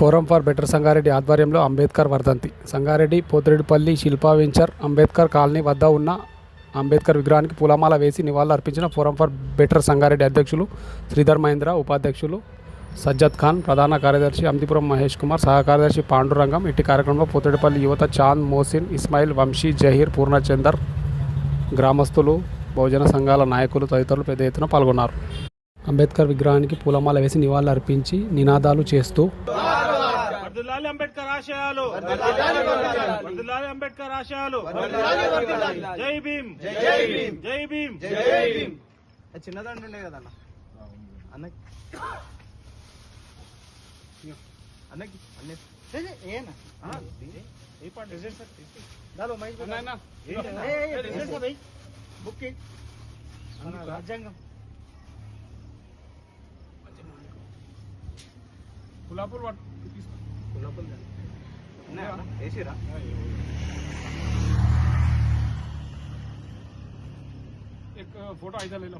Forum for better Sangareddy ఆధ్వర్యంలో అంబేద్కర్ వర్ధంతి. Sangareddy Pothireddypalli Shilpa venture Ambedkar colony వద్ద ఉన్న అంబేద్కర్ విగ్రహానికి పూలమాల వేసి నివాళులు అర్పించిన ఫోరం ఫర్ బెటర్ సంగారెడ్డి అధ్యక్షులు శ్రీధర్ మహేంద్ర ఉపాధ్యక్షులు సజ్జద్ ఖాన్ ప్రధాన కార్యదర్శి అమ్దిపురం మహేష్ కుమార్ సహకార్యదర్శి పాండురంగం. ఇట్టి కార్యక్రమంలో పోతిరెడ్డిపల్లి యువత చాంద్ మోసిన్ ఇస్మాయిల్ వంశీ జహీర్ పూర్ణచందర్ గ్రామస్తులు బహుజన సంఘాల నాయకులు తదితరులు పెద్ద ఎత్తున పాల్గొన్నారు. అంబేద్కర్ విగ్రహానికి పూలమాల వేసి నివాళులు అర్పించి నినాదాలు చేస్తూ వర్ధిల్లాలి అంబేద్కర్ ఆశయాలు. వర్ధిల్లాలి అంబేద్కర్ ఆశయాలు. జై భీమ్. జై భీమ్. జై భీమ్. జై భీమ్. చిన్నదండి ఉండే కదా అన్న. అన్నకి అన్నకి. అన్న. ఏనా ఏ పాట? రిజల్ట్ సార్ దాలో మైక్ నాయనా. బుక్ రాజ్యాంగం. గులాబులు పట్టు. ఉన్నాయా అన్న? వేసిరా एक फोटो ऐसा ले लो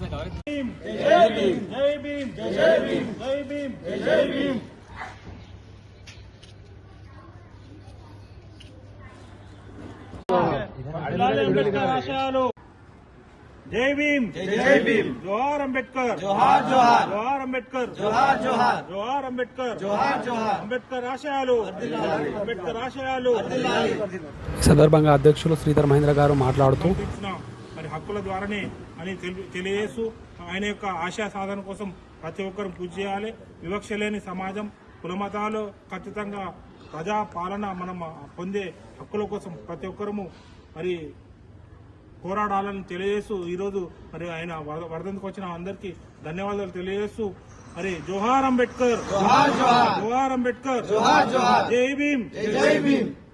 జై భీమ్ జై భీమ్ జై భీమ్ జై భీమ్ జై భీమ్ వర్ధిల్లాలి అంబేద్కర్ ఆశయాలు జై భీమ్ జై భీమ్ జోహార్ అంబేద్కర్ జోహార్ జోహార్ జోహార్ అంబేద్కర్ జోహార్ జోహార్ జోహార్ అంబేద్కర్ జోహార్ జోహార్ అంబేద్కర్ ఆశయాలు అంబేద్కర్ ఆశయాలు ఈ సందర్భంగా అధ్యక్షులు శ్రీధర్ మహేంద్ర గారు మాట్లాడుతూ కల్పించిన మరి హక్కుల ద్వారానే అని తెలి- తెలియజేస్తూ ఆయన యొక్క ఆశయ సాధన కోసం ప్రతి ఒక్కరు కృషి చేయాలి. వివక్ష లేని సమాజం కులమతాలు ఖచ్చితంగా ప్రజా పాలన మనం పొందే హక్కుల కోసం ప్రతి ఒక్కరము మరి పోరాడాలని తెలియజేస్తూ ఈరోజు మరి ఆయన వర- వరదంతికి వచ్చిన అందరికీ ధన్యవాదాలు తెలియజేస్తూ మరి జోహార్ అంబేద్కర్ జోహార్ అంబేద్కర్ జై భీమ్. జై భీమ్.